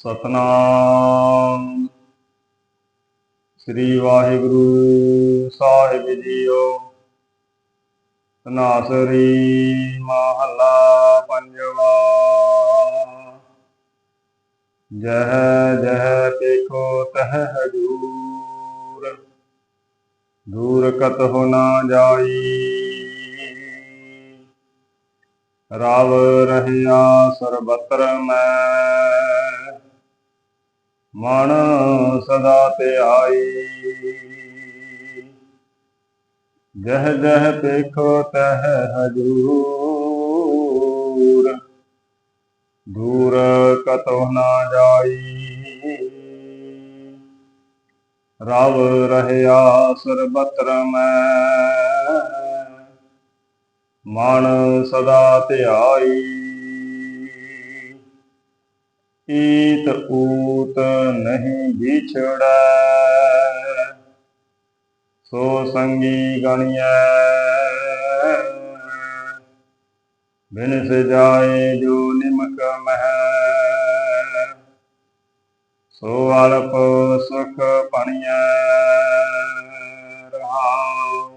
ਸਤਨਾਮ। ਸ੍ਰੀ ਵਾਹਿਗੁਰੂ ਸਾਹਿਬ ਜੀਓ। ਤਨਾਸਰੀ ਮਹਲਾ ਪੰਜਵਾ। ਜਹ ਜਹ ਦੇਖੋ ਤਹ ਹਜੂਰ। ਦੂਰ ਕਤ ਹੋ ਨਾ ਜਾਈ। ਰਵ ਰਹਿਆ ਸਰਬਤਰ ਮੈਂ। ਮਨ ਸਦਾ ਧਿਆਈ ਜਹ ਜਹ ਦੇਖੋ ਤਹ ਹਜੂਰ, ਦੂਰ ਕਤੋ ਨਾ ਜਾਈ। ਰਵ ਰਹਿਆ ਸਰਬਤਰ ਮੈਂ, ਮਨ ਸਦਾ ਧਿਆਈ ਈਤ ਊਤ ਨਹੀਂ ਵਿਛੜੈ। ਸੋ ਸੰਗੀ ਗਣੀਐ। ਬਿਨ ਸਜਾਏ ਜੋ ਨਿਮਕ ਮਹਿ। ਸੋ ਅਲਪ ਸੁਖ ਪਣੀਐ ਰਹਾਉ।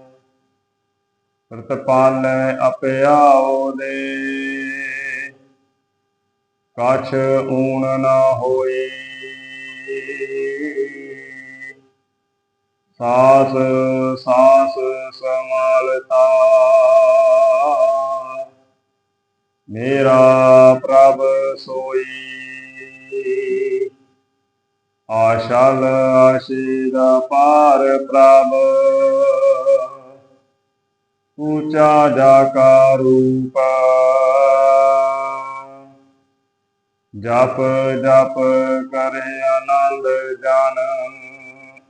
ਪ੍ਰਤਪਾਲੈ ਅਪਿਆਉ ਦੇ। ਕਛ ਊਣ ਨਾ ਹੋਏ। ਸਾਸ ਸਾਸ ਸਮਾਲਤਾ ਮੇਰਾ ਪ੍ਰਭ ਸੋਈ। ਆਸ਼ਲ ਆਸ਼ੀਦ ਪਾਰ ਪ੍ਰਭ। ਊਚਾ ਜਾ ਕਾ ਰੂਪ। ਜਪ ਜਪ ਕਰੇ ਆਨੰਦ ਜਾਨ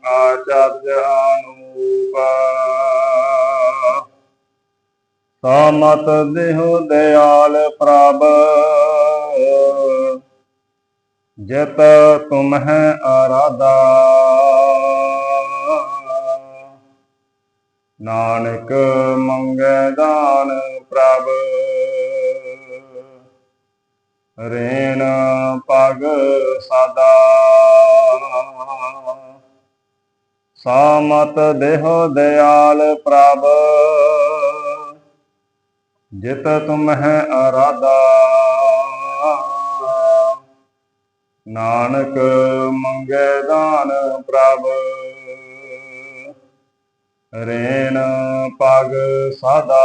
ਆਚਰਜ ਅਨੂਪ ਸਮਤ ਦੇਹੁ ਦਿਆਲ ਪ੍ਰਭ, ਜਤ ਤੁਮਹਿ ਆਰਾਧਾ। ਨਾਨਕ ਮੰਗੈ ਦਾਨ ਪ੍ਰਭ ਰੇਣ ਪਗ ਸਦਾ। ਸਾਮਤ ਦੇਹੁ ਦਿਆਲ ਪ੍ਰਭ, ਜਿਤ ਤੁਮਹਿ ਅਰਾਦਾ ਨਾਨਕ ਮੰਗੇ ਦਾਨ ਪ੍ਰਭ, ਰੇਣ ਪਗ ਸਦਾ।